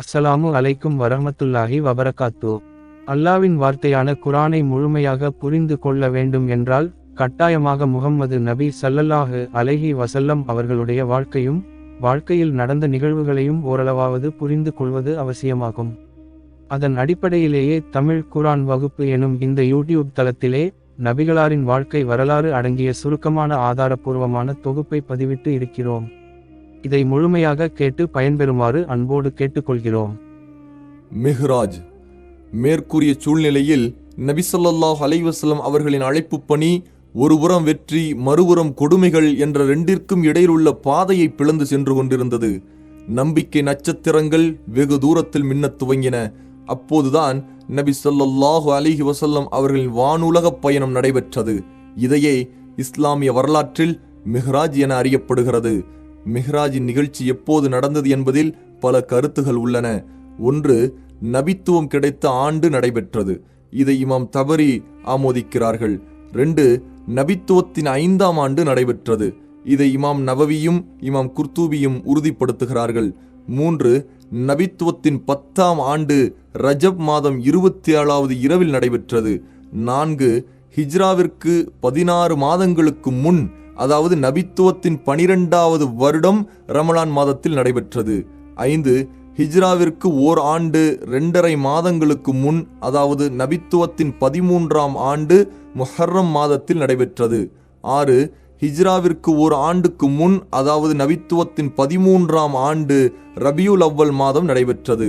அஸ்ஸலாமு அலைக்கும் வரமத்துல்லாஹி வபரகாத்து. அல்லாவின் வார்த்தையான குரானை முழுமையாக புரிந்து கொள்ள வேண்டும் என்றால் கட்டாயமாக முகம்மது நபி சல்லல்லாஹு அலைஹி வசல்லம் அவர்களுடைய வாழ்க்கையும் வாழ்க்கையில் நடந்த நிகழ்வுகளையும் ஓரளவாவது புரிந்து கொள்வது அவசியமாகும். அதன் அடிப்படையிலேயே தமிழ் குரான் வகுப்பு எனும் இந்த யூடியூப் தளத்திலே நபிகளாரின் வாழ்க்கை வரலாறு அடங்கிய சுருக்கமான ஆதாரபூர்வமான தொகுப்பை பதிவிட்டு இருக்கிறோம். இதை முழுமையாக கேட்டு பயன்பெறுமாறு அன்போடு கேட்டுக்கொள்கிறோம். மெஹ்ராஜ் மேற்கூறிய சூழ்நிலையில் நபிசல்லாஹ் அலைவசலம் அவர்களின் அழைப்பு பணி ஒருபுறம் வெற்றி மறுபுறம் கொடுமைகள் என்ற ரெண்டிற்கும் இடையில் உள்ள பாதையை பிளந்து சென்று கொண்டிருந்தது. நம்பிக்கை நட்சத்திரங்கள் வெகு தூரத்தில் மின்னத் துவங்கின. அப்போதுதான் நபி சொல்லல்லாஹு அலிஹி வசல்லம் அவர்களின் வானுலக பயணம் நடைபெற்றது. இதையே இஸ்லாமிய வரலாற்றில் மிஹ்ராஜ் என அறியப்படுகிறது. மிஹ்ராஜின் நிகழ்ச்சி எப்போது நடந்தது என்பதில் பல கருத்துகள் உள்ளன. ஒன்று நபித்துவம் கிடைத்த ஆண்டு நடைபெற்றது. இதை இமாம் தபரி ஆமோதிக்கிறார்கள். ரெண்டு நபித்துவத்தின் ஐந்தாம் ஆண்டு நடைபெற்றது. இதை இமாம் நவவியும் இமாம் குர்தூபியும் உறுதிப்படுத்துகிறார்கள். மூன்று நபித்துவத்தின் பத்தாம் ஆண்டு ரஜப் மாதம் இருபத்தி ஏழாவது இரவில் நடைபெற்றது. நான்கு ஹிஜ்ராவிற்கு பதினாறு மாதங்களுக்கு முன் அதாவது நபித்துவத்தின் பனிரெண்டாவது வருடம் ரமலான் மாதத்தில் நடைபெற்றது. ஐந்து ஹிஜ்ராவிற்கு ஓர் ஆண்டு ரெண்டரை மாதங்களுக்கு முன் அதாவது நபித்துவத்தின் பதிமூன்றாம் ஆண்டு முஹர்ரம் மாதத்தில் நடைபெற்றது. ஆறு ஹிஜ்ராவிற்கு ஓர் ஆண்டுக்கு முன் அதாவது நபித்துவத்தின் பதிமூன்றாம் ஆண்டு ரபியுல் அவ்வல் மாதம் நடைபெற்றது.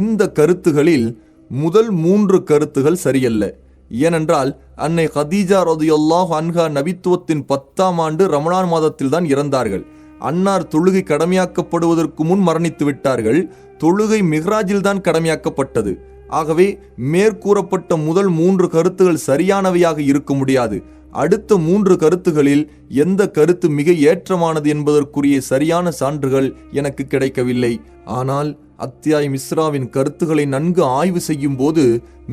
இந்த கருத்துகளில் முதல் மூன்று கருத்துகள் சரியல்ல. ஏனென்றால் அன்னை ஹதீஜா ரதியுல்லாஹ் அன்ஹா நபித்துவத்தின் பத்தாம் ஆண்டு ரமணான் மாதத்தில் தான் இறந்தார்கள். அன்னார் தொழுகை கடமையாக்கப்படுவதற்கு முன் மரணித்து விட்டார்கள். தொழுகை மிஹ்ராஜில்தான் கடமையாக்கப்பட்டது. ஆகவே மேற்கூறப்பட்ட முதல் மூன்று கருத்துகள் சரியானவையாக இருக்க முடியாது. அடுத்த மூன்று கருத்துகளில் எந்த கருத்து மிக ஏற்றமானது என்பதற்குரிய சரியான சான்றுகள் எனக்கு கிடைக்கவில்லை. ஆனால் அத்தியாய் மிஸ்ராவின் கருத்துக்களை நன்கு ஆய்வு செய்யும் போது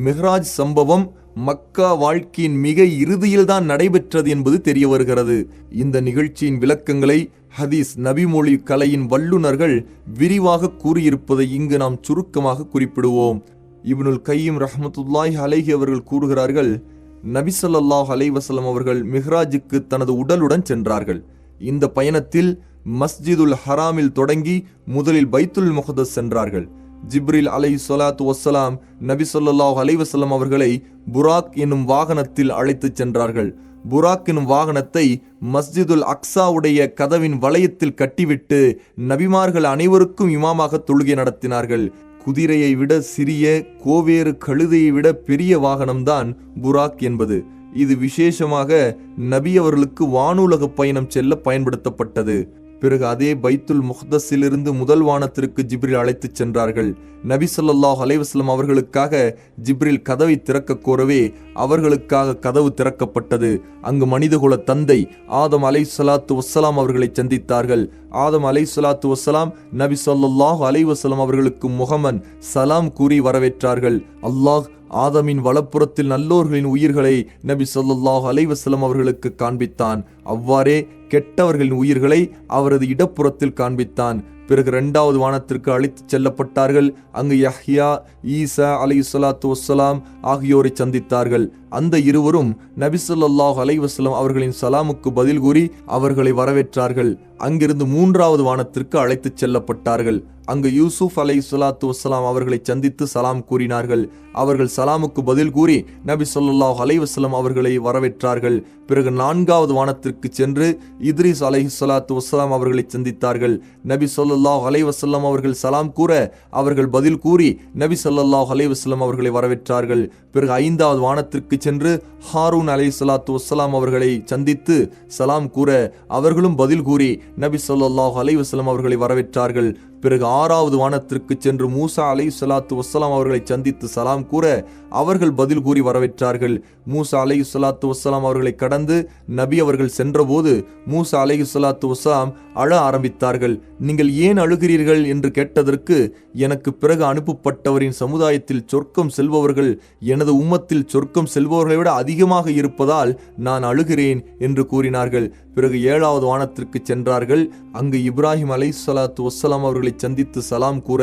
மெஹ்ராஜ் சம்பவம் மக்கா வாழ்க்கையின் மிக இறுதியில் தான் நடைபெற்றது என்பது தெரிய வருகிறது. இந்த நிகழ்ச்சியின் விளக்கங்களை ஹதீஸ் நபிமொழி கலையின் வல்லுநர்கள் விரிவாக கூறியிருப்பதை இங்கு நாம் சுருக்கமாக குறிப்பிடுவோம். இப்னுல் கையும் ரஹமத்துல்லாய் அலேஹி அவர்கள் கூறுகிறார்கள் நபிசல்லாஹ் அலைவசலம் அவர்கள் மிஹ்ராஜுக்கு தனது உடலுடன் சென்றார்கள். இந்த பயணத்தில் மஸ்ஜிதுல் ஹராமில் தொடங்கி முதலில் பைத்துல் முகதஸ் சென்றார்கள். ஜிப்ரில் அலை சொலாத்து வசலாம் நபி சொல்லாஹ் அலைவசல்லம் அவர்களை புராக் என்னும் வாகனத்தில் அழைத்துச் சென்றார்கள். புராக் எனும் வாகனத்தை மஸ்ஜிதுல் அக்ஸாவுடைய கதவின் வளையத்தில் கட்டிவிட்டு நபிமார்கள் அனைவருக்கும் இமாமாக தொழுகை நடத்தினார்கள். குதிரையை விட சிறிய கோவேறு கழுதையை விட பெரிய வாகனம்தான் புராக் என்பது. இது விசேஷமாக நபி அவர்களுக்கு வானுலக பயணம் செல்ல பயன்படுத்தப்பட்டது. பிறகு அதே பைத்துல் முஹ்தஸிலிருந்து முதல் வானத்திற்கு ஜிப்ரில் அழைத்துச் சென்றார்கள். நபி சொல்லாஹ் அலைவாஸ்லம் அவர்களுக்காக ஜிப்ரில் கதவை திறக்க கோரவே அவர்களுக்காக கதவு திறக்கப்பட்டது. அங்கு மனிதகுல தந்தை ஆதம் அலை சலாத்து வசலாம் அவர்களை சந்தித்தார்கள். ஆதம் அலை சலாத்து வசலாம் நபி ஸல்லல்லாஹு அலைவாஸ்லம் அவர்களுக்கு முகமன் சலாம் கூறி வரவேற்றார்கள். அல்லாஹ் ஆதமின் வலப்புறத்தில் நல்லோர்களின் உயிர்களை நபி ஸல்லல்லாஹு அலைவசலம் அவர்களுக்கு காண்பித்தான். அவ்வாறே கெட்டவர்களின் உயிர்களை அவரது இடப்புறத்தில் காண்பித்தான். பிறகு இரண்டாவது வானத்திற்கு அழைத்துச் செல்லப்பட்டார்கள். அங்கு யஹ்யா ஈசா அலை சலாத்து வசலாம் ஆகியோரை சந்தித்தார்கள். அந்த இருவரும் நபிசல்லாஹ் அலைவசலம் அவர்களின் சலாமுக்கு பதில் கூறி அவர்களை வரவேற்றார்கள். அங்கிருந்து மூன்றாவது வானத்திற்கு அழைத்துச் செல்லப்பட்டார்கள். அங்கு யூசுப் அலை சலாத்து வசலாம் அவர்களை சந்தித்து சலாம் கூறினார்கள். அவர்கள் சலாமுக்கு பதில் கூறி நபி சொல்லாஹ் அலை வஸல்லம் அவர்களை வரவேற்றார்கள். பிறகு நான்காவது வானத்திற்கு சென்று இத்ரிஸ் அலைஹி ஸலாத்து வசலாம் அவர்களை சந்தித்தார்கள். நபி சொல்லாஹ் அலைஹி அவர்கள் சலாம் கூற அவர்கள் பதில் கூறி நபி சொல்லாஹ் அலை வஸல்லம் அவர்களை வரவேற்றார்கள். பிறகு ஐந்தாவது வானத்திற்கு சென்று ஹாரூன் அலை சலாத்து வசலாம் அவர்களை சந்தித்து சலாம் கூற அவர்களும் பதில் கூறி நபி சொல்லாஹ் அலை வஸல்லம் அவர்களை வரவேற்றார்கள். பிறகு ஆறாவது வானத்திற்கு சென்று மூசா அலை சலாத்து வசலாம் அவர்களை சந்தித்து சலாம் கூற அவர்கள் பதில் கூறி வரவேற்றார்கள். மூசா அலை சலாத்து வசலாம் அவர்களை கடந்து நபி அவர்கள் சென்றபோது மூசா அலை சலாத்து வசலாம் அழ ஆரம்பித்தார்கள். நீங்கள் ஏன் அழுகிறீர்கள்? என்று கேட்டதற்கு எனக்கு பிறகு அனுப்பப்பட்டவரின் சமுதாயத்தில் சொர்க்கம் செல்பவர்கள் எனது உம்மத்தில் சொர்க்கம் செல்பவர்களை விட அதிகமாக இருப்பதால் நான் அழுகிறேன் என்று கூறினார்கள். பிறகு ஏழாவது வானத்திற்கு சென்றார்கள். அங்கு இப்ராஹிம் அலை சலாத்து வசலாம் அவர்களை சந்தித்து சலாம் கூற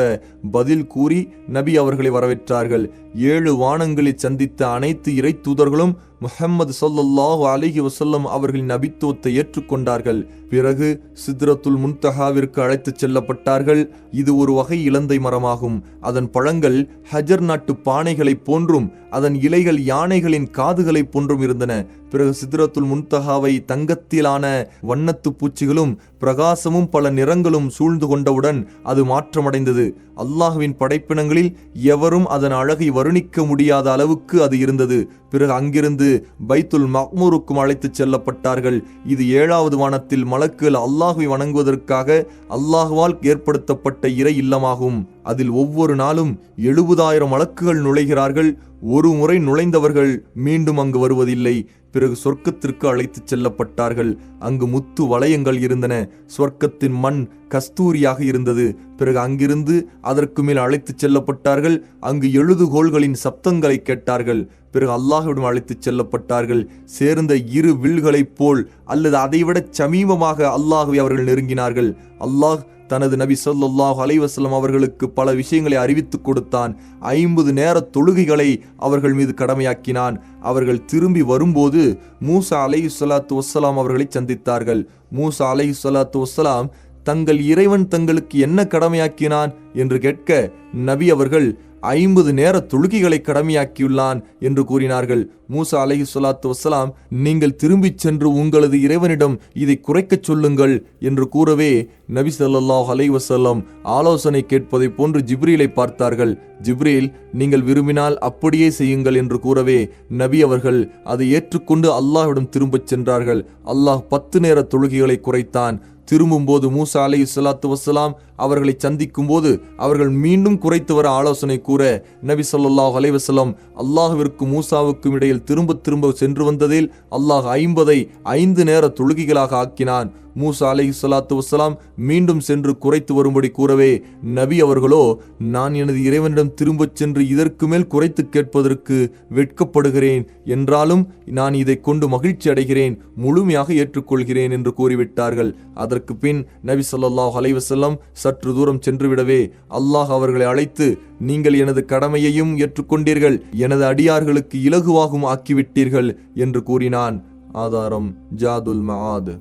பதில் கூறி நபி அவர்களை வரவேற்றார்கள். ஏழு வானங்களை சந்தித்த அனைத்து இறை தூதர்களும் முஹம்மது சொல்லல்லாஹு அலிஹி வசல்லம் அவர்களின் நபித்துவத்தை ஏற்றுக்கொண்டார்கள். பிறகு சித்ரத்துல் முன்தஹாவிற்கு அழைத்துச் செல்லப்பட்டார்கள். இது ஒரு வகை இலந்தை மரமாகும். அதன் பழங்கள் ஹஜர் நாட்டு பானைகளைப் போன்றும் அதன் இலைகள் யானைகளின் காதுகளைப் போன்றும் இருந்தன. பிறகு சித்ரத்துல் முன்தஹாவை தங்கத்திலான வண்ணத்து பூச்சிகளும் பிரகாசமும் பல நிறங்களும் சூழ்ந்து கொண்டவுடன் அது மாற்றமடைந்தது. அல்லாஹுவின் படைப்பினங்களில் எவரும் அதன் அழகை வருணிக்க முடியாத அளவுக்கு அது இருந்தது. பிறகு அங்கிருந்து பைத்துல் மக்மூருக்கும் அழைத்துச் செல்லப்பட்டார்கள். இது ஏழாவது வானத்தில் மலக்குகள் அல்லாஹுவை வணங்குவதற்காக அல்லாஹுவால் ஏற்படுத்தப்பட்ட இறை இல்லமாகும். அதில் ஒவ்வொரு நாளும் எழுபதாயிரம் மலக்குகள் நுழைகிறார்கள். ஒரு முறை நுழைந்தவர்கள் மீண்டும் அங்கு வருவதில்லை. பிறகு சொர்க்கத்திற்கு அழைத்துச் செல்லப்பட்டார்கள். அங்கு முத்து வளையங்கள் இருந்தன. சொர்க்கத்தின் மண் கஸ்தூரியாக இருந்தது. பிறகு அங்கிருந்து அதற்கு மேல் அழைத்துச் செல்லப்பட்டார்கள். அங்கு எழுதுகோள்களின் சப்தங்களை கேட்டார்கள். பிறகு அல்லாஹ்விடம் அழைத்துச் செல்லப்பட்டார்கள். சேர்ந்த இரு வில்களைப் போல் அல்லது அதைவிட சமீபமாக அல்லாஹுவை அவர்கள் நெருங்கினார்கள். அல்லாஹ் தனது நபி சொல்லாஹ் அலைஹி அவர்களுக்கு பல விஷயங்களை அறிவித்துக் கொடுத்தான். ஐம்பது நேர தொழுகைகளை அவர்கள் மீது கடமையாக்கினான். அவர்கள் திரும்பி வரும்போது மூசா அலை ஸலாத்து வசலாம் அவர்களை சந்தித்தார்கள். மூசா அலை ஸலாத்து வஸ்ஸலாம் தங்கள் இறைவன் தங்களுக்கு என்ன கடமையாக்கினான்? என்று கேட்க நபி அவர்கள் ஐம்பது நேர தொழுகைகளை கடமையாக்கியுள்ளான் என்று கூறினார்கள். மூசா அலஹி சொல்லாத்து வசலாம் நீங்கள் திரும்பிச் சென்று உங்களது இறைவனிடம் இதை குறைக்கச் சொல்லுங்கள் என்று கூறவே நபி ஸல்லல்லாஹு அலை வசல்லம் ஆலோசனை கேட்பதை போன்று ஜிப்ரீலை பார்த்தார்கள். ஜிப்ரீல் நீங்கள் விரும்பினால் அப்படியே செய்யுங்கள் என்று கூறவே நபி அவர்கள் அதை ஏற்றுக்கொண்டு அல்லாஹ்விடம் திரும்பச் சென்றார்கள். அல்லாஹ் பத்து நேர தொழுகைகளை குறைத்தான். திரும்பும்போது மூசா அலை சலாத்து வசலாம் அவர்களை சந்திக்கும் போது அவர்கள் மீண்டும் குறைத்து வர ஆலோசனை கூற நபி சொல்லாஹ் அலைவசலம் அல்லாஹுவிற்கும் மூசாவுக்கும் இடையில் திரும்ப திரும்ப சென்று வந்ததில் அல்லாஹ் ஐம்பதை ஐந்து நேர தொழுகைகளாக ஆக்கினான். மூசா அலை சலாத்து வசலாம் மீண்டும் சென்று குறைத்து வரும்படி கூறவே நபி அவர்களோ நான் எனது இறைவனிடம் திரும்பச் சென்று இதற்கு மேல் குறைத்து கேட்பதற்கு வெட்கப்படுகிறேன். என்றாலும் நான் இதை கொண்டு மகிழ்ச்சி அடைகிறேன் முழுமையாக ஏற்றுக்கொள்கிறேன் என்று கூறிவிட்டார்கள். அதற்கு பின் நபி சொல்லாஹ் அலைவசல்லம் சற்று தூரம் சென்றுவிடவே அல்லாஹ் அவர்களை அழைத்து நீங்கள் எனது கடமையையும் ஏற்றுக்கொண்டீர்கள் எனது அடியார்களுக்கு இலகுவாகும் ஆக்கிவிட்டீர்கள் என்று கூறினான். ஆதாரம் ஜாதுல் மஹாத்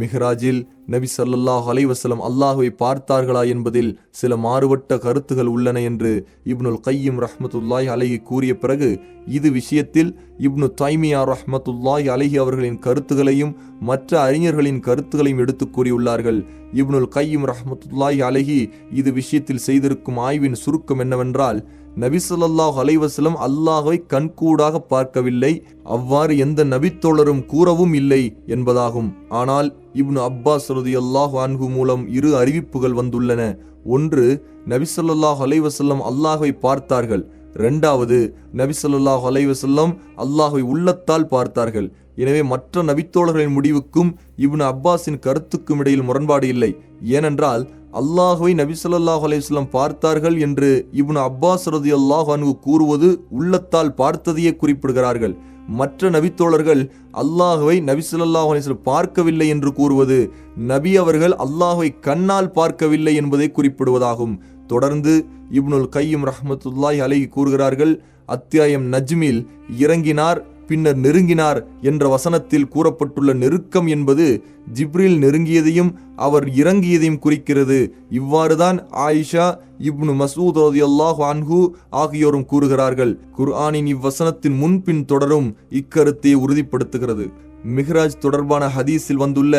மிஹ்ராஜில் நபி சல்லாஹ் அலைவசலம் அல்லாஹுவை பார்த்தார்களா என்பதில் சில மாறுபட்ட கருத்துகள் உள்ளன என்று இப்னுல் கையும் ரஹ்மத்துல்லாஹி அலஹி கூறிய பிறகு இது விஷயத்தில் இப்னு தைமியா ரஹமத்துல்லாய் அலஹி அவர்களின் கருத்துகளையும் மற்ற அறிஞர்களின் கருத்துகளையும் எடுத்துக் கூறியுள்ளார்கள். இப்னுல் கையீம் ரஹமத்துல்லாய் அலஹி இது விஷயத்தில் செய்திருக்கும் ஆய்வின் சுருக்கம் என்னவென்றால் நபி அலைவசலம் அலைஹி வஸல்லம் கண்கூடாக பார்க்கவில்லை அவ்வாறு எந்த நபித்தோழரும் கூறவும் இல்லை என்பதாகும். ஆனால் இப்னு அப்பாஸ் அல்லாஹ் அன்ஹு மூலம் இரு அறிவிப்புகள் வந்துள்ளன. ஒன்று நபிசல்லாஹ் அலைவசல்லம் அல்லாஹை பார்த்தார்கள். ரெண்டாவது நபிசல்லாஹ் அலைவசல்லம் அல்லாஹை உள்ளத்தால் பார்த்தார்கள். எனவே மற்ற நபித்தோழர்களின் முடிவுக்கும் இப்னு அப்பாஸின் கருத்துக்கும் இடையில் முரண்பாடு இல்லை. ஏனென்றால் அல்லாஹுவை நபிசல்லாஹ் அலைவசல்லம் பார்த்தார்கள் என்று இப்னு அப்பாஸ் அல்லாஹ் அன்ஹு கூறுவது உள்ளத்தால் பார்த்ததையே குறிப்பிடுகிறார்கள். மற்ற நபித்தோழர்கள் அல்லாஹுவை நபி ஸல்லல்லாஹு பார்க்கவில்லை என்று கூறுவது நபி அவர்கள் அல்லாஹுவை கண்ணால் பார்க்கவில்லை என்பதை குறிப்பிடுவதாகும். தொடர்ந்து இப்னுல் கையும் ரஹமத்துல்லாய் அலை கூறுகிறார்கள் அத்தியாயம் நஜ்மில் இறங்கினார் பின்னர் நெருங்கினார் என்ற வசனத்தில் கூறப்பட்டுள்ள நெருக்கம் என்பது ஜிப்ரில் நெருங்கியதையும் அவர் இறங்கியதையும் குறிக்கிறது. இவ்வாறுதான் ஆயிஷா இப்னு மசூத் ரலியல்லாஹு அன்ஹு ஆகியோரும் கூறுகிறார்கள். குர்ஆனின் இவ்வசனத்தின் முன்பின் தொடரும் இக்கருத்தை உறுதிப்படுத்துகிறது. மிஹ்ராஜ் தொடர்பான ஹதீஸில் வந்துள்ள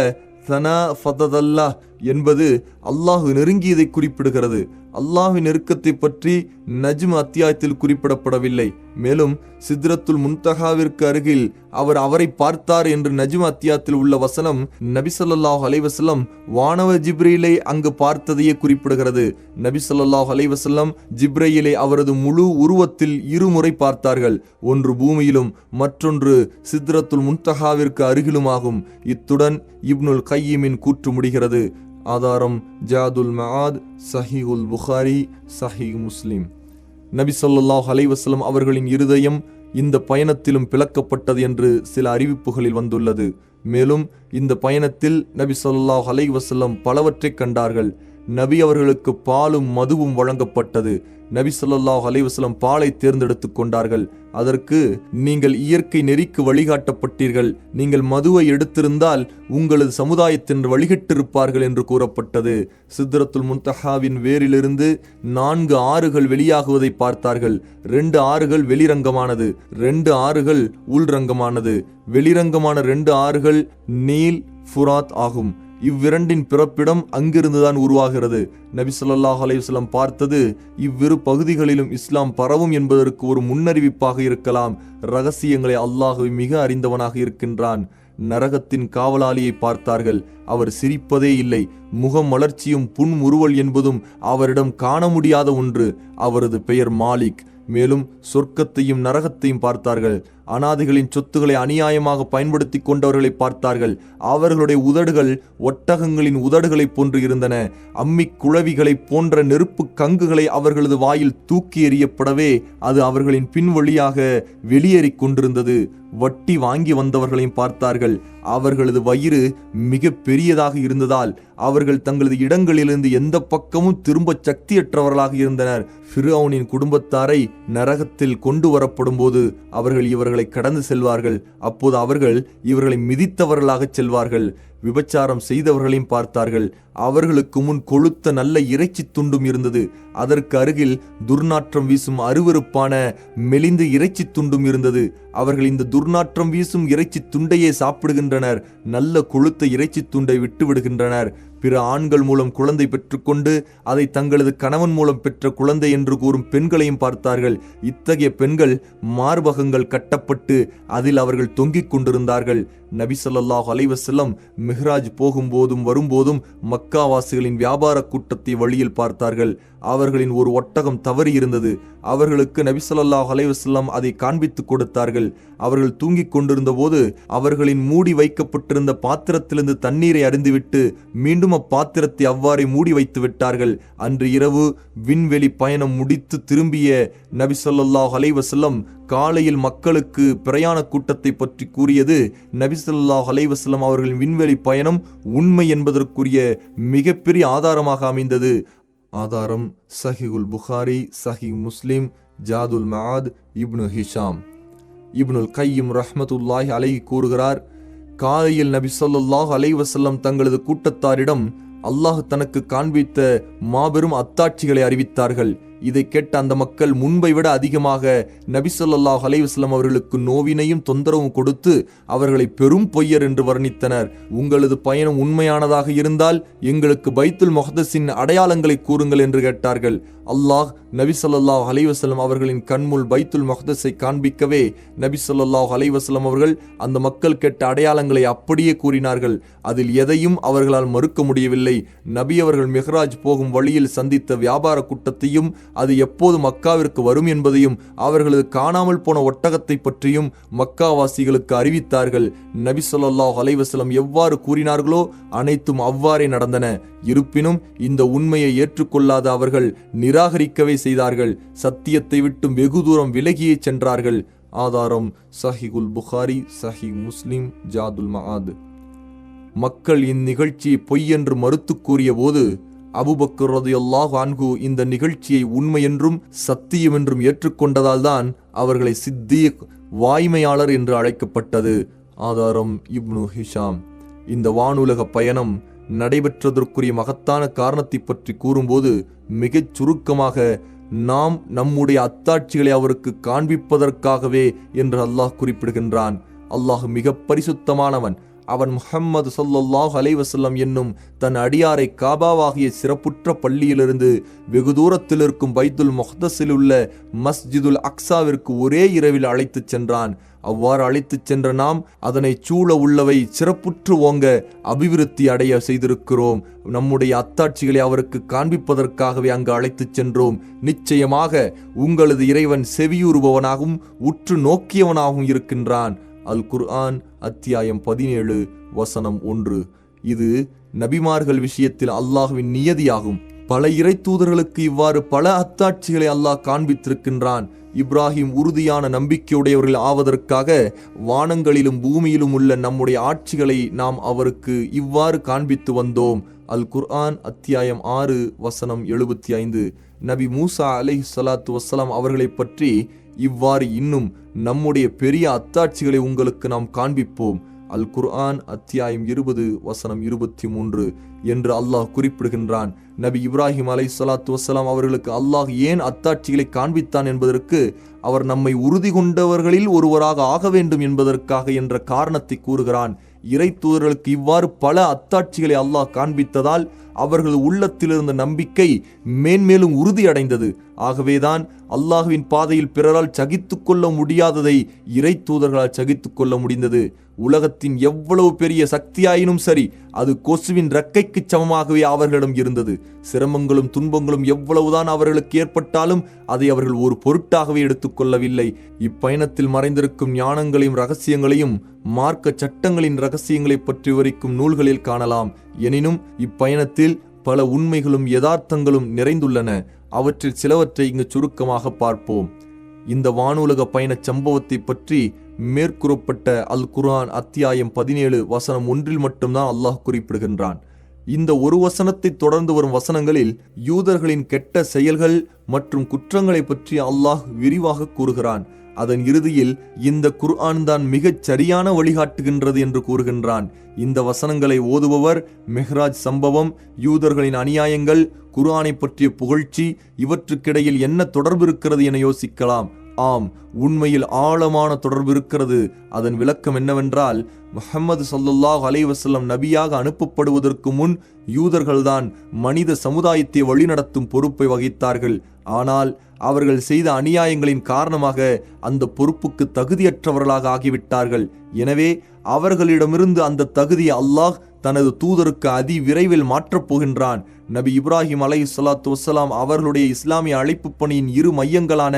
தனா ஃபததல்லா என்பது அல்லாஹ் நெருங்கியதை குறிப்பிடுகிறது. அல்லாஹின் நெருக்கத்தை பற்றி நஜ்ம் அத்தியாயத்தில் குறிப்பிடப்படவில்லை. மேலும் சித்ரத்துல் முன்தகாவிற்கு அருகில் அவர் அவரை பார்த்தார் என்று நஜ்ம் அத்தியாயத்தில் உள்ள வசனம் நபி அலைவசல்லம் அலைஹி வானவ ஜிப்ரீலை அங்கு பார்த்ததையே குறிப்பிடுகிறது. நபி ஸல்லல்லாஹு அலைஹி ஜிப்ரையிலை அவரது முழு உருவத்தில் இருமுறை பார்த்தார்கள். ஒன்று பூமியிலும் மற்றொன்று சித்ரத்துல் முன்தகாவிற்கு அருகிலுமாகும். இத்துடன் இப்னுல் கையீமின் கூற்று முடிகிறது. ஆதாரம் ஜாதுல் மஹாத் சஹி உல் புகாரி சஹி முஸ்லிம் நபி சொல்லாஹ் அலைஹி அவர்களின் இருதயம் இந்த பயணத்திலும் பிளக்கப்பட்டது என்று சில அறிவிப்புகளில் வந்துள்ளது மேலும் இந்த பயணத்தில் நபி சொல்லாஹ் அலைஹி பலவற்றை பலவற்றைக் கண்டார்கள் நபி அவர்களுக்கு பாலும் மதுவும் வழங்கப்பட்டது. நபி சொல்லாஹ் அலைவசலம் பாலை தேர்ந்தெடுத்துக் கொண்டார்கள். அதற்கு நீங்கள் இயற்கை நெறிக்கு வழிகாட்டப்பட்டீர்கள். நீங்கள் மதுவை எடுத்திருந்தால் உங்களது சமுதாயத்தினர் வழிகட்டிருப்பார்கள் என்று கூறப்பட்டது. சித்ரத்துல் முன்தஹாவின் வேரிலிருந்து நான்கு ஆறுகள் வெளியாகுவதை பார்த்தார்கள். ரெண்டு ஆறுகள் வெளிரங்கமானது ரெண்டு ஆறுகள் உள்ரங்கமானது. வெளிரங்கமான ரெண்டு ஆறுகள் நீல் ஃபுராத் ஆகும். இவ்விரண்டின் பிறப்பிடம் அங்கிருந்துதான் உருவாகிறது. நபி சொல்லாஹ் அலைஹி பார்த்தது இவ்விரு பகுதிகளிலும் இஸ்லாம் பரவும் என்பதற்கு ஒரு முன்னறிவிப்பாக இருக்கலாம். ரகசியங்களை அல்லாஹ் மிக அறிந்தவனாக இருக்கின்றான். நரகத்தின் காவலாளியை பார்த்தார்கள். அவர் சிரிப்பதே இல்லை. முகம் வளர்ச்சியும் புன்முறுவல் என்பதும் அவரிடம் காண முடியாத ஒன்று. அவரது பெயர் மாலிக். மேலும் சொர்க்கத்தையும் நரகத்தையும் பார்த்தார்கள். அனாதைகளின் சொத்துக்களை அநியாயமாக பயன்படுத்தி கொண்டவர்களை பார்த்தார்கள். அவர்களுடைய உதடுகள் ஒட்டகங்களின் உதடுகளைப் போன்று இருந்தன. அம்மிக் குழவிகளைப் போன்ற நெருப்பு கங்குகளை அவர்களது வாயில் தூக்கி எறியப்படவே அது அவர்களின் பின்வழியாக வெளியேறி வெளியேறிக் கொண்டிருந்தது. வட்டி வாங்கி வந்தவர்களையும் பார்த்தார்கள். அவர்களது வயிறு மிக பெரியதாக இருந்ததால் அவர்கள் தங்களது இடங்களிலிருந்து எந்த பக்கமும் திரும்ப சக்தியற்றவர்களாக இருந்தனர். ஃபிரௌனின் குடும்பத்தாரை நரகத்தில் கொண்டு வரப்படும் போது அவர்கள் இவர்களை கடந்து செல்வார்கள். அப்போது அவர்கள் இவர்களை மிதித்தவர்களாக செல்வார்கள். விபச்சாரம் செய்தவர்களையும் பார்த்தார்கள். அவர்களுக்கு முன் கொழுத்த நல்ல இறைச்சி துண்டும் இருந்தது. அதற்கு அருகில் துர்நாற்றம் வீசும் அருவருப்பான மெலிந்த இறைச்சி துண்டும் இருந்தது. அவர்கள் இந்த துர்நாற்றம் வீசும் இறைச்சி துண்டையே சாப்பிடுகின்றனர். நல்ல கொழுத்த இறைச்சி துண்டை விட்டு விடுகின்றனர் பிற ஆண்கள் மூலம் குழந்தை பெற்றுக்கொண்டு அதை தங்களது கணவன் மூலம் பெற்ற குழந்தை என்று கூறும் பெண்களையும் பார்த்தார்கள். இத்தகைய பெண்கள் மார்பகங்கள் கட்டப்பட்டு அதில் அவர்கள் தொங்கிக் கொண்டிருந்தார்கள். நபி ஸல்லல்லாஹு அலைஹி மிஹ்ராஜ் போகும்போதும் வரும்போதும் மக்காவாசிகளின் வியாபார கூட்டத்தை வழியில் பார்த்தார்கள். அவர்களின் ஒரு ஒட்டகம் தவறி இருந்தது. அவர்களுக்கு நபி ஸல்லல்லாஹு அலைஹி அதை காண்பித்து கொடுத்தார்கள். அவர்கள் தூங்கிக் கொண்டிருந்த போது அவர்களின் மூடி வைக்கப்பட்டிருந்த பாத்திரத்திலிருந்து தண்ணீரை அறிந்துவிட்டு மீண்டும் அப்பாத்திரத்தை அவ்வாறே மூடி வைத்து விட்டார்கள். அன்று இரவு விண்வெளி பயணம் முடித்து திரும்பிய நபி ஸல்லல்லாஹு அலைஹி காலையில் மக்களுக்கு பிரயாண கூட்டத்தை பற்றி கூறியது நபி ஸல்லல்லாஹு அவர்களின் விண்வெளி பயணம் உண்மை என்பதற்குரிய மிகப்பெரிய ஆதாரமாக அமைந்தது. ஆதாரம் சஹிகுல் புகாரி சஹி முஸ்லிம் ஜாதுல் மஹாத் இப்னு ஹிஷாம். இப்னுல் கையும் ரஹமத்துல்லாஹ் அலை கூறுகிறார் காலையில் நபி ஸல்லல்லாஹு அலைவசல்லம் தங்களது கூட்டத்தாரிடம் அல்லாஹ் தனக்கு காண்பித்த மாபெரும் அத்தாட்சிகளை அறிவித்தார்கள். இதை கேட்ட அந்த மக்கள் முன்பை விட அதிகமாக நபிசல்லாஹ் அலைவாஸ்லம் அவர்களுக்கு நோவினையும் தொந்தரவும் கொடுத்து அவர்களை பெரும் பொய்யர் என்று வர்ணித்தனர். உங்களது பயணம் உண்மையானதாக இருந்தால் எங்களுக்கு பைத்துல் முஹ்தஸின் அடையாளங்களை கூறுங்கள் என்று கேட்டார்கள். அல்லாஹ் நபி சொல்லாஹ் அலைவசலம் அவர்களின் கண்முல் பைத்துல் மஹதஸை காண்பிக்கவே நபி சொல்லாஹ் அலைவசலம் அவர்கள் அந்த மக்கள் கெட்ட அடையாளங்களை அப்படியே கூறினார்கள். அதில் எதையும் அவர்களால் மறுக்க முடியவில்லை. நபி அவர்கள் மெஹ்ராஜ் போகும் வழியில் சந்தித்த வியாபார கூட்டத்தையும் அது எப்போது மக்காவிற்கு வரும் என்பதையும் அவர்களது காணாமல் போன ஒட்டகத்தை பற்றியும் மக்காவாசிகளுக்கு அறிவித்தார்கள். நபி சொல்லாஹ் அலைவசலம் எவ்வாறு கூறினார்களோ அனைத்தும் அவ்வாறே நடந்தன. இருப்பினும் இந்த உண்மையை ஏற்றுக்கொள்ளாத அவர்கள் நிராகரிக்கவே செய்தார்கள். சத்தியத்தை விட்டும் வெகு தூரம் விலகியே சென்றார்கள். ஆதாரம் சஹிகுல் புகாரி சஹி முஸ்லிம் ஜாதுல் மஆத். மக்கள் இந்நிகழ்ச்சியை பொய் என்று மறுத்து கூறிய போது அபுபக்கர் ரதியல்லாஹு அன்ஹு இந்த நிகழ்ச்சியை உண்மை என்றும் சத்தியம் என்றும் ஏற்றுக்கொண்டதால் தான் அவர்களை சித்தீக் வாய்மையாளர் என்று அழைக்கப்பட்டது. ஆதாரம் இப்னு ஹிஷாம். இந்த வானுலக பயணம் நடைபெற்றதற்குரிய மகத்தான காரணத்தை பற்றி கூறும்போது மிகச் சுருக்கமாக நாம் நம்முடைய அத்தாட்சிகளை அவருக்கு காண்பிப்பதற்காகவே என்று அல்லாஹ் குறிப்பிடுகின்றான். அல்லாஹ் மிக பரிசுத்தமானவன். அவன் முஹம்மது சொல்லல்லாஹ் அலைவசல்லம் என்னும் தன் அடியாரை காபாவாகிய சிறப்புற்ற பள்ளியிலிருந்து வெகு தூரத்தில் இருக்கும் பைத்துல் முஹ்தஸில் உள்ள மஸ்ஜிதுல் அக்ஸாவிற்கு ஒரே இரவில் அழைத்துச் சென்றான். அவ்வாறு அழைத்துச் சென்ற நாம் அதனை சூழ உள்ளவை சிறப்புற்று ஓங்க அபிவிருத்தி அடைய செய்திருக்கிறோம். நம்முடைய அத்தாட்சிகளை அவருக்கு காண்பிப்பதற்காகவே அங்கு அழைத்துச் சென்றோம். நிச்சயமாக உங்களது இறைவன் செவியுறுபவனாகவும் உற்று நோக்கியவனாகவும் இருக்கின்றான். அல் குர்ஆன் அத்தியாயம் பதினேழு வசனம் ஒன்று. இது நபிமார்கள் விஷயத்தில் அல்லாஹுவின் நியதியாகும். பல இறை தூதர்களுக்கு இவ்வாறு பல அத்தாட்சிகளை அல்லாஹ் காண்பித்திருக்கின்றான். இப்ராஹிம் உறுதியான நம்பிக்கையுடையவர்கள் ஆவதற்காக வானங்களிலும் பூமியிலும் உள்ள நம்முடைய ஆட்சிகளை நாம் அவருக்கு இவ்வாறு காண்பித்து வந்தோம். அல் குர்ஆன் அத்தியாயம் ஆறு வசனம் எழுபத்தி ஐந்து. நபி மூசா அலை சலாத்து வசலாம் அவர்களைப் பற்றி இவ்வாறு இன்னும் நம்முடைய பெரிய அத்தாட்சிகளை உங்களுக்கு நாம் காண்பிப்போம். அல் குர்ஆன் அத்தியாயம் இருபது வசனம் இருபத்தி மூன்று என்று அல்லாஹ் குறிப்பிடுகின்றான். நபி இப்ராஹிம் அலை சலாத்து வசலாம் அவர்களுக்கு அல்லாஹ் ஏன் அத்தாட்சிகளை காண்பித்தான் என்பதற்கு அவர் நம்மை உறுதி கொண்டவர்களில் ஒருவராக ஆக வேண்டும் என்பதற்காக என்ற காரணத்தை கூறுகிறான். இறை தூதர்களுக்கு இவ்வாறு பல அத்தாட்சிகளை அல்லாஹ் காண்பித்ததால் அவர்கள் உள்ளத்தில் இருந்த நம்பிக்கை மேன்மேலும் உறுதியடைந்தது. ஆகவேதான் அல்லாஹுவின் பாதையில் பிறரால் சகித்து கொள்ள முடியாததை இறை தூதர்களால் சகித்து கொள்ள முடிந்தது. உலகத்தின் எவ்வளவு பெரிய சக்தியாயினும் சரி அது கொசுவின் ரக்கைக்கு சமமாகவே அவர்களிடம் இருந்தது. சிரமங்களும் துன்பங்களும் எவ்வளவுதான் அவர்களுக்கு ஏற்பட்டாலும் அதை அவர்கள் ஒரு பொருட்டாகவே எடுத்துக்கொள்ளவில்லை இப்பயணத்தில் மறைந்திருக்கும் ஞானங்களையும் ரகசியங்களையும் மார்க்க சட்டங்களின் ரகசியங்களை பற்றி விவரிக்கும் நூல்களில் காணலாம். எனினும் இப்பயணத்தில் பல உண்மைகளும் யதார்த்தங்களும் நிறைந்துள்ளன. அவற்றில் சிலவற்றை இங்கு சுருக்கமாக பார்ப்போம். இந்த வானுலக பயணச் சம்பவத்தை பற்றி மேற்கூறப்பட்ட அல் குர்ஆன் அத்தியாயம் பதினேழு வசனம் ஒன்றில் மட்டும்தான் அல்லாஹ் குறிப்பிடுகின்றான். இந்த ஒரு வசனத்தை தொடர்ந்து வரும் வசனங்களில் யூதர்களின் கெட்ட செயல்கள் மற்றும் குற்றங்களை பற்றி அல்லாஹ் விரிவாக கூறுகிறான். அதன் இறுதியில் இந்த குர்ஆன் தான் மிகச் சரியான வழிகாட்டுகின்றது என்று கூறுகின்றான். இந்த வசனங்களை ஓதுபவர் மெஹ்ராஜ் சம்பவம் யூதர்களின் அநியாயங்கள் குர்ஆனை பற்றிய புகழ்ச்சி இவற்றுக்கிடையில் என்ன தொடர்பு இருக்கிறது என யோசிக்கலாம். ஆம் உண்மையில் ஆழமான தொடர்பு இருக்கிறது. அதன் விளக்கம் என்னவென்றால் முஹம்மது சல்லுல்லாஹ் அலைவசல்லம் நபியாக அனுப்பப்படுவதற்கு முன் யூதர்கள்தான் மனித சமுதாயத்தை வழிநடத்தும் பொறுப்பை வகித்தார்கள். ஆனால் அவர்கள் செய்த அநியாயங்களின் காரணமாக அந்த பொறுப்புக்கு தகுதியற்றவர்களாக ஆகிவிட்டார்கள். எனவே அவர்களிடமிருந்து அந்த தகுதியை அல்லாஹ் தனது தூதருக்கு அதி விரைவில் மாற்றப் போகின்றான். நபி இப்ராஹிம் அலை சலாத்து வசலாம் அவர்களுடைய இஸ்லாமிய அழைப்பு பணியின் இரு மையங்களான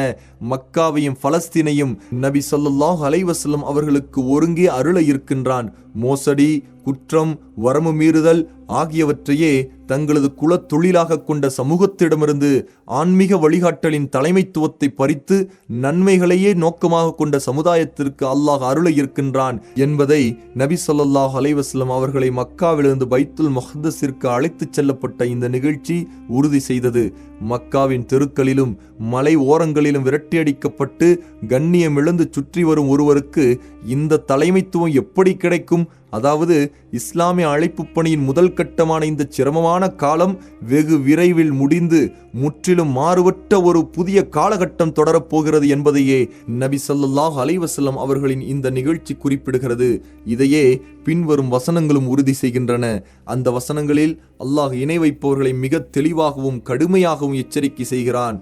மக்காவையும் பலஸ்தீனையும் நபி சொல்லல்லாஹ் அலைவசல்லம் அவர்களுக்கு ஒருங்கே அருள இருக்கின்றான். மோசடி குற்றம் வரம்பு மீறுதல் ஆகியவற்றையே தங்களது குலத் தொழிலாக கொண்ட சமூகத்திடமிருந்து ஆன்மீக வழிகாட்டலின் தலைமைத்துவத்தை பறித்து நன்மைகளையே நோக்கமாக கொண்ட சமுதாயத்திற்கு அல்லாஹ் அருளை இருக்கின்றான் என்பதை நபி சொல்லாஹ் அலைவாஸ்லம் அவர்களை மக்காவிலிருந்து பைத்துல் மஹ்தஸிற்கு அழைத்துச் செல்லப்பட்ட இந்த நிகழ்ச்சி உறுதி செய்தது. மக்காவின் தெருக்களிலும் மலை ஓரங்களிலும் விரட்டியடிக்கப்பட்டு கண்ணியம் இழந்து சுற்றி வரும் ஒருவருக்கு இந்த தலைமைத்துவம் எப்படி கிடைக்கும்? அதாவது இஸ்லாமிய அழைப்பு பணியின் முதல் கட்டமான இந்த சிரமமான காலம் வெகு விரைவில் முடிந்து முற்றிலும் மாறுபட்ட ஒரு புதிய காலகட்டம் தொடரப்போகிறது என்பதையே நபி ஸல்லல்லாஹு அலைவசல்லம் அவர்களின் இந்த நிகழ்ச்சி குறிப்பிடுகிறது. இதையே பின்வரும் வசனங்களும் உறுதி செய்கின்றன. அந்த வசனங்களில் அல்லாஹ் இணை வைப்பவர்களை மிக தெளிவாகவும் கடுமையாகவும் எச்சரிக்கை செய்கிறான்.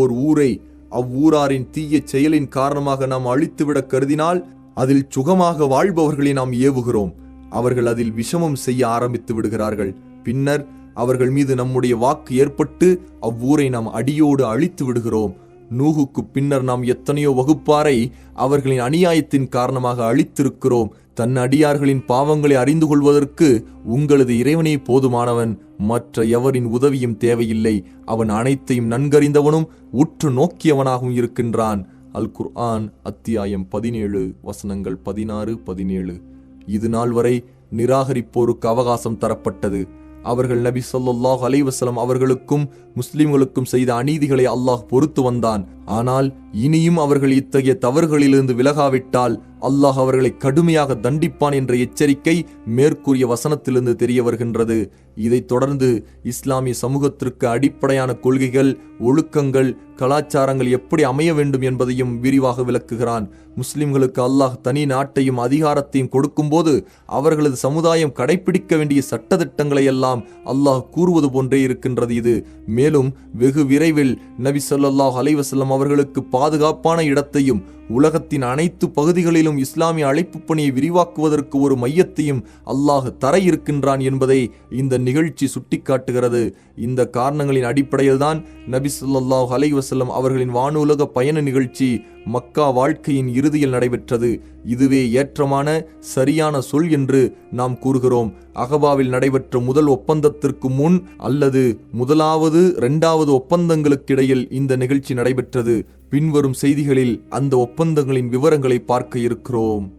ஓர் ஊரை அவ்வூராரின் தீய செயலின் காரணமாக நாம் அழித்துவிட கருதினால் அதில் சுகமாக வாழ்பவர்களை நாம் ஏவுகிறோம். அவர்கள் அதில் விஷமம் செய்ய ஆரம்பித்து விடுகிறார்கள். பின்னர் அவர்கள் மீது நம்முடைய வாக்கு ஏற்பட்டு அவ்வூரை நாம் அடியோடு அழித்து விடுகிறோம். நூகுக்கு பின்னர் நாம் எத்தனையோ வகுப்பாரை அவர்களின் அநியாயத்தின் காரணமாக அழித்திருக்கிறோம். தன் அடியார்களின் பாவங்களை அறிந்து கொள்வதற்கு உங்களது இறைவனே போதுமானவன். மற்ற எவரின் உதவியும் தேவையில்லை. அவன் அனைத்தையும் நன்கறிந்தவனும் உற்று நோக்கியவனாகவும் இருக்கின்றான். அல் குர்ஆன் அத்தியாயம் பதினேழு வசனங்கள் பதினாறு பதினேழு. இது நாள் வரை நிராகரிப்போருக்கு அவகாசம் தரப்பட்டது. அவர்கள் நபி சொல்லாஹ் அலைவசலம் அவர்களுக்கும் முஸ்லிம்களுக்கும் செய்த அநீதிகளை அல்லாஹ் பொறுத்து வந்தான். ஆனால் இனியும் அவர்கள் இத்தகைய தவறுகளிலிருந்து விலகாவிட்டால் அல்லாஹ் அவர்களை கடுமையாக தண்டிப்பான் என்ற எச்சரிக்கை மேற்கூறிய வசனத்திலிருந்து தெரிய வருகின்றது. இதைத் தொடர்ந்து இஸ்லாமிய சமூகத்திற்கு அடிப்படையான கொள்கைகள் ஒழுக்கங்கள் கலாச்சாரங்கள் எப்படி அமைய வேண்டும் என்பதையும் விரிவாக விளக்குகிறான். முஸ்லிம்களுக்கு அல்லாஹ் தனி நாட்டையும் அதிகாரத்தையும் கொடுக்கும்போது அவர்களது சமுதாயம் கடைபிடிக்க வேண்டிய சட்டத்திட்டங்களை எல்லாம் அல்லாஹ் கூறுவது போன்றே இருக்கின்றது இது. மேலும் வெகு விரைவில் நபி சொல்லாஹ் அலைவசல்லம் அவர்களுக்கு பாதுகாப்பான இடத்தையும் உலகத்தின் அனைத்து பகுதிகளிலும் இஸ்லாமிய அழைப்பு பணியை விரிவாக்குவதற்கு ஒரு மையத்தையும் அல்லாஹ் தர இருக்கின்றான் என்பதை இந்த நிகழ்ச்சி சுட்டிக்காட்டுகிறது. இந்த காரணங்களின் அடிப்படையில்தான் நபி சொல்லாஹ் அலைஹி அவர்களின் வானுலக பயண நிகழ்ச்சி மக்கா வாழ்க்கையின் இறுதியில் நடைபெற்றது. இதுவே ஏற்றமான சரியான சொல் என்று நாம் கூறுகிறோம். அகபாவில் நடைபெற்ற முதல் ஒப்பந்தத்திற்கு முன் அல்லது முதலாவது இரண்டாவது ஒப்பந்தங்களுக்கிடையில் இந்த நிகழ்ச்சி நடைபெற்றது. பின்வரும் செய்திகளில் அந்த ஒப்பந்தங்களின் விவரங்களை பார்க்க இருக்கிறோம்.